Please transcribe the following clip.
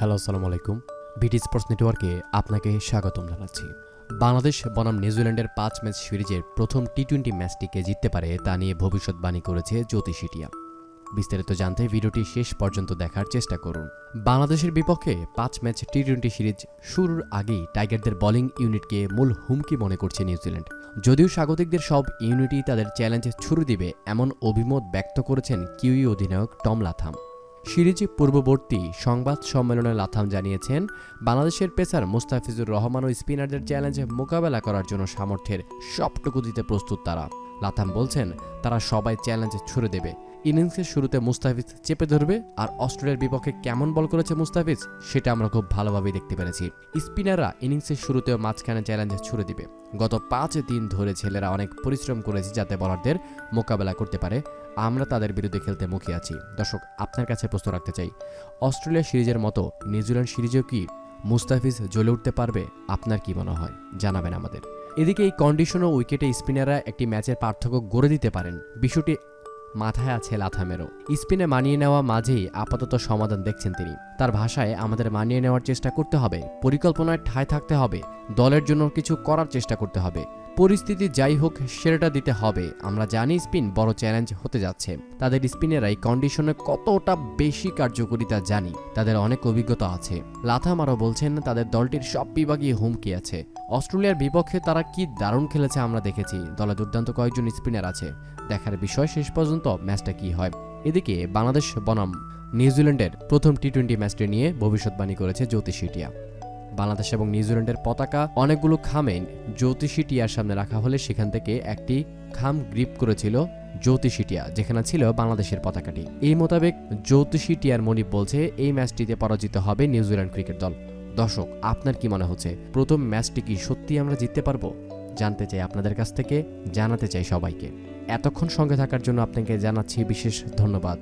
Hello আসসালামু আলাইকুম বিটি স্পোর্টস নেটওয়ার্কে আপনাকে স্বাগতম জানাচ্ছি। বাংলাদেশ বনাম নিউজিল্যান্ডের পাঁচ ম্যাচ সিরিজের প্রথম টি টোয়েন্টি ম্যাচটিকে জিততে পারে তা নিয়ে ভবিষ্যৎবাণী করেছে জ্যোতিষিটিয়া বিস্তারিত জানতে ভিডিওটি শেষ পর্যন্ত দেখার চেষ্টা করুন। বাংলাদেশের বিপক্ষে পাঁচ ম্যাচ টি টোয়েন্টি সিরিজ শুরুর আগেই টাইগারদের বোলিং ইউনিটকে মূল হুমকি মনে করছে নিউজিল্যান্ড। যদিও স্বাগতিকদের সব ইউনিটই তাদের চ্যালেঞ্জে ছুড়ে দিবে, এমন অভিমত ব্যক্ত করেছেন কিউই অধিনায়ক টম লাথাম। সিরিজ পূর্ববর্তী সংবাদ সম্মেলনে লাথাম জানিয়েছেন, বাংলাদেশের পেসার মুস্তাফিজুর রহমান ও স্পিনারদের চ্যালেঞ্জে মোকাবেলা করার জন্য সামর্থ্যের সবটুকু দিতে প্রস্তুত তারা। লাথাম বলছেন, তারা সবাই চ্যালেঞ্জে ছুড়ে দেবে। ইনিংসের শুরুতে মুস্তাফিজ চেপে ধরবে, আর অস্ট্রেলিয়ার বিপক্ষে কেমন বল করেছে মুস্তাফিজ, সেটা আমরা খুব ভালোভাবেই দেখতে পেরেছি। স্পিনাররা ইনিংসের শুরুতেও মাঝখানে চ্যালেঞ্জে ছুড়ে দিবে। গত পাঁচ দিন ধরে ছেলেরা অনেক পরিশ্রম করেছে যাতে বলারদের মোকাবেলা করতে পারে। আমরা তাদের বিরুদ্ধে খেলতে মুখে আছি। দর্শক, আপনার কাছে প্রশ্ন রাখতে চাই, অস্ট্রেলিয়া সিরিজের মতো নিউজিল্যান্ড সিরিজেও কি মুস্তাফিজ জ্বলে উঠতে পারবে? আপনার কি মনে হয়? জানাবেন আমাদের। এদিকে এই কন্ডিশন ও উইকেটে স্পিনাররা একটি ম্যাচের পার্থক্য গড়ে দিতে পারেন। বিষয়টি মাথায় আছে লাথামেরও। স্পিনে মানিয়ে নেওয়া মাঝেই আপাতত সমাধান দেখছেন তিনি। তার ভাষায় আমাদের মানিয়ে নেওয়ার চেষ্টা করতে হবে। পরিকল্পনায় ঠায় থাকতে হবে। দলের জন্য কিছু করার চেষ্টা করতে হবে। পরিস্থিতি যাই হোক, সেরাটা দিতে হবে। আমরা জানি স্পিন বড় চ্যালেঞ্জ হতে যাচ্ছে। তাদের স্পিনেরা এই কন্ডিশনে কতটা বেশি কার্যকরিতা জানি। তাদের অনেক অভিজ্ঞতা আছে। লাথাম আরও বলছেন, তাদের দলটির সব বিভাগীয় হুমকি আছে। অস্ট্রেলিয়ার বিপক্ষে তারা কি দারুণ খেলেছে আমরা দেখেছি। দলে দুর্দান্ত কয়েকজন স্পিনার আছে। দেখার বিষয় শেষ পর্যন্ত ম্যাচটা কি হয়। এদিকে বাংলাদেশ বনাম, নিউজিল্যান্ডের প্রথম টি টোয়েন্টি ম্যাচটি নিয়ে ভবিষ্যৎবাণী করেছে জ্যোতিষিটিয়া বাংলাদেশ এবং নিউজিল্যান্ডের পতাকা, অনেকগুলো খামে জ্যোতিষী টিয়ার সামনে রাখা হলে সেখান থেকে একটি খাম গ্রিপ করেছিল জ্যোতিষিটিয়া যেখানে ছিল বাংলাদেশের পতাকাটি। এই মোতাবেক জ্যোতিষিটিয়ার মনিপ বলছে, এই ম্যাচটিতে পরাজিত হবে নিউজিল্যান্ড ক্রিকেট দল। দর্শক, আপনার কি মনে হচ্ছে? প্রথম ম্যাচটি কি সত্যি আমরা জিততে পারব? জানতে চাই আপনাদের কাছ থেকে, জানাতে চাই সবাইকে। এতক্ষণ সঙ্গে থাকার জন্য আপনাকে জানাচ্ছি বিশেষ ধন্যবাদ।